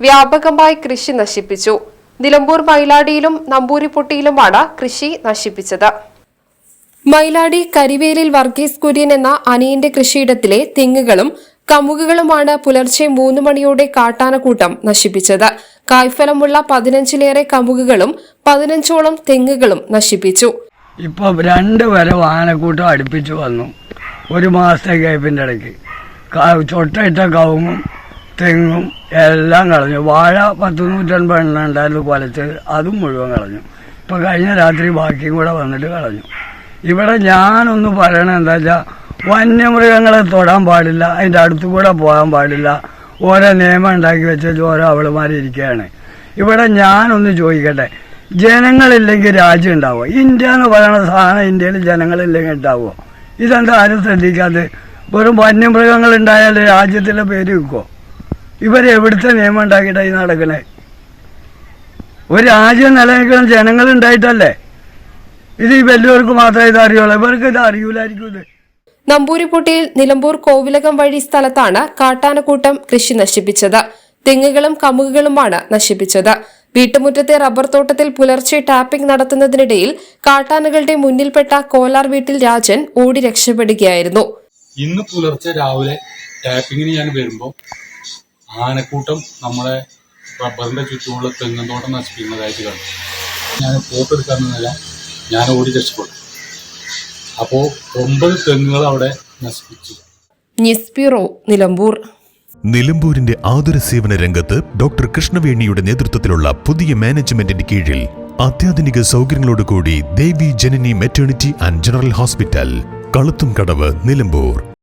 വ്യാപകമായി കൃഷി നശിപ്പിച്ചു. നിലമ്പൂർ മൈലാടിയിലും നമ്പൂരിപ്പൊട്ടിയിലുമാണ് കൃഷി നശിപ്പിച്ചത്. മൈലാടി കരിവേലിൽ വർഗീസ് കുര്യൻ എന്ന അനിയന്റെ കൃഷിയിടത്തിലെ തെങ്ങുകളും കമുകുകളുമാണ് പുലർച്ചെ മൂന്ന് മണിയോടെ കാട്ടാനക്കൂട്ടം നശിപ്പിച്ചത്. കായ്ഫലമുള്ള പതിനഞ്ചിലേറെ കമുകുകളും പതിനഞ്ചോളം തെങ്ങുകളും നശിപ്പിച്ചു. ഇപ്പൊ രണ്ട് വര വാഹനക്കൂട്ടം അടുപ്പിച്ചു വന്നു. ഒരു മാസത്തെ ഗ്യാപ്പിന്റെ ഇടയ്ക്ക്. ചൊട്ടയിട്ട കവുങ്ങും തെങ്ങും എല്ലാം കളഞ്ഞു. വാഴ പത്ത് നൂറ്റൻപത് എണ്ണം ഉണ്ടായിരുന്നു കൊലച്ച് അതും മുഴുവൻ കളഞ്ഞു. ഇപ്പം കഴിഞ്ഞ രാത്രി ബാക്കിയും കൂടെ വന്നിട്ട് കളഞ്ഞു. ഇവിടെ ഞാനൊന്ന് പറയണത് എന്താ വെച്ചാൽ വന്യമൃഗങ്ങളെ തൊടാൻ പാടില്ല അതിന്റെ അടുത്തു കൂടെ പോകാൻ പാടില്ല. ഓരോ നിയമം ഉണ്ടാക്കി വെച്ച ഓരോ അവളുമാരിയ്ക്കുകയാണ് ഇവിടെ ഞാനൊന്ന് ചോദിക്കട്ടെ ജനങ്ങളില്ലെങ്കിൽ രാജ്യം ഉണ്ടാവുമോ ഇന്ത്യ എന്ന് പറയുന്ന സാധനം ഇന്ത്യയിൽ ജനങ്ങളില്ലെങ്കിൽ ഉണ്ടാവുമോ ഇതെന്താ ആരും ശ്രദ്ധിക്കാതെ വെറും വന്യമൃഗങ്ങൾ ഉണ്ടായാൽ രാജ്യത്തിന്റെ പേര് വെക്കുമോ ഇവർ എവിടുത്തെ നിയമം ഈ നടക്കണേ? ഒരു രാജ്യം നിലനിൽക്കണം ജനങ്ങൾ ഉണ്ടായിട്ടല്ലേ? ഇത് ഈ വലിയവർക്ക് മാത്രമേ ഇത് അറിയുള്ളൂ. ഇവർക്ക് ഇത് അറിയൂലായിരിക്കും ഇത്. നമ്പൂരിപ്പൊട്ടിയിൽ നിലമ്പൂർ കോവിലകം വഴി സ്ഥലത്താണ് കാട്ടാനക്കൂട്ടം കൃഷി നശിപ്പിച്ചത്. തെങ്ങുകളും കമുകുകളുമാണ് നശിപ്പിച്ചത്. വീട്ടുമുറ്റത്തെ റബ്ബർ തോട്ടത്തിൽ പുലർച്ചെ ടാപ്പിംഗ് നടത്തുന്നതിനിടയിൽ കാട്ടാനകളുടെ മുന്നിൽപ്പെട്ട കോലാർ വീട്ടിൽ രാജൻ ഓടി രക്ഷപ്പെടുകയായിരുന്നു. ഇന്ന് പുലർച്ചെ രാവിലെ ടാപ്പിങ്ങിന് ഞാൻ വരുമ്പോൾ ആനക്കൂട്ടം നമ്മളെ റബ്ബറിന്റെ ചുറ്റുമുള്ള തെങ്ങന്തോട്ടം നശിപ്പിക്കുന്നതായിട്ട് കണ്ടു. ഞാൻ ഫോട്ടോ എടുക്കാൻ നിന്നില്ല ഞാൻ ഓടി രക്ഷപ്പെട്ടു. അപ്പോൾ ഒമ്പത് തെങ്ങുകൾ അവിടെ നശിപ്പിച്ചു. News bureau Nilambur. നിലമ്പൂരിന്റെ ആതുര സേവന രംഗത്ത് ഡോക്ടർ കൃഷ്ണവേണിയുടെ നേതൃത്വത്തിലുള്ള പുതിയ മാനേജ്മെന്റിന്റെ കീഴിൽ അത്യാധുനിക സൗകര്യങ്ങളോടുകൂടി Devi Janani maternity and general hospital കളുത്തും കടവ് നിലമ്പൂർ.